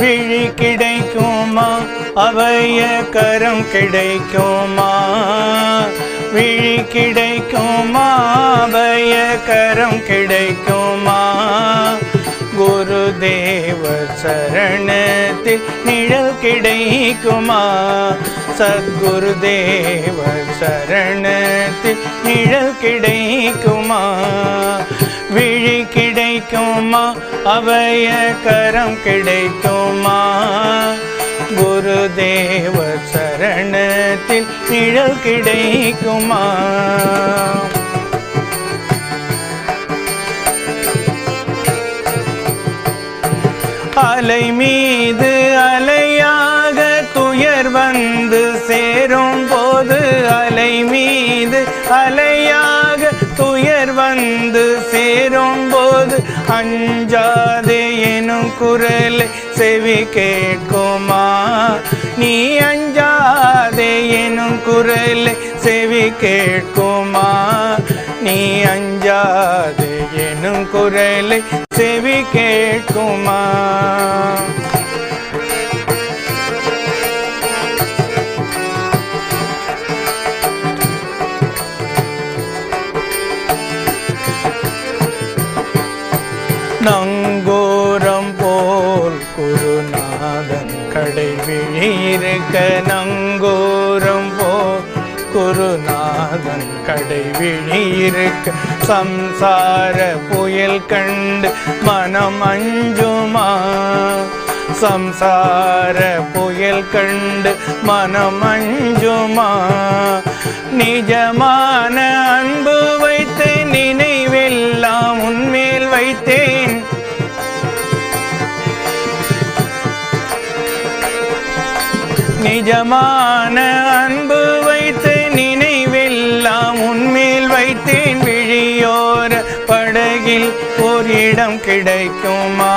விழி கிடைக்குமா? அவைய கரம் கிடைக்குமா? விழி கிடைக்குமா? அவைய கரம் கிடைக்குமா? குருதேவ சரணத்தில் நிழல் கிடைக்குமா? சத்குருதேவ சரணத்தில் நிழல் கிடைக்குமா? கிடைக்குமா? அவைய கரம் கிடைக்குமா? குருதேவ சரணத்தில் நிழல் கிடைக்குமா? அலை மீது அலையாக துயர் வந்து சேரும் போது அலை மீது அலையாக துயர் வந்து சேரும் போது அஞ்சாதே எனும் குரலை செவி கேட்குமா? நீ அஞ்சாதே எனும் குரலை செவி கேட்குமா? நீ அஞ்சாதே எனும் குரலை செவி கேட்குமா? குருநாதன் கடை விழியிருக்க நங்கூரம் போல் குருநாதன் கடைவிழியிருக்க சம்சார புயல் கண்டு மனம் அஞ்சுமா சம்சார புயல் கண்டு மனம் அஞ்சுமா நிஜமான அன்பு வைத்து நினைவெல்லாம் உன்மேல் வைத்தேன். நிஜமான அன்பு வைத்து நினைவெல்லாம் உன்மேல் வைத்தேன் விழியோர படகில் ஓர் இடம் கிடைக்குமா?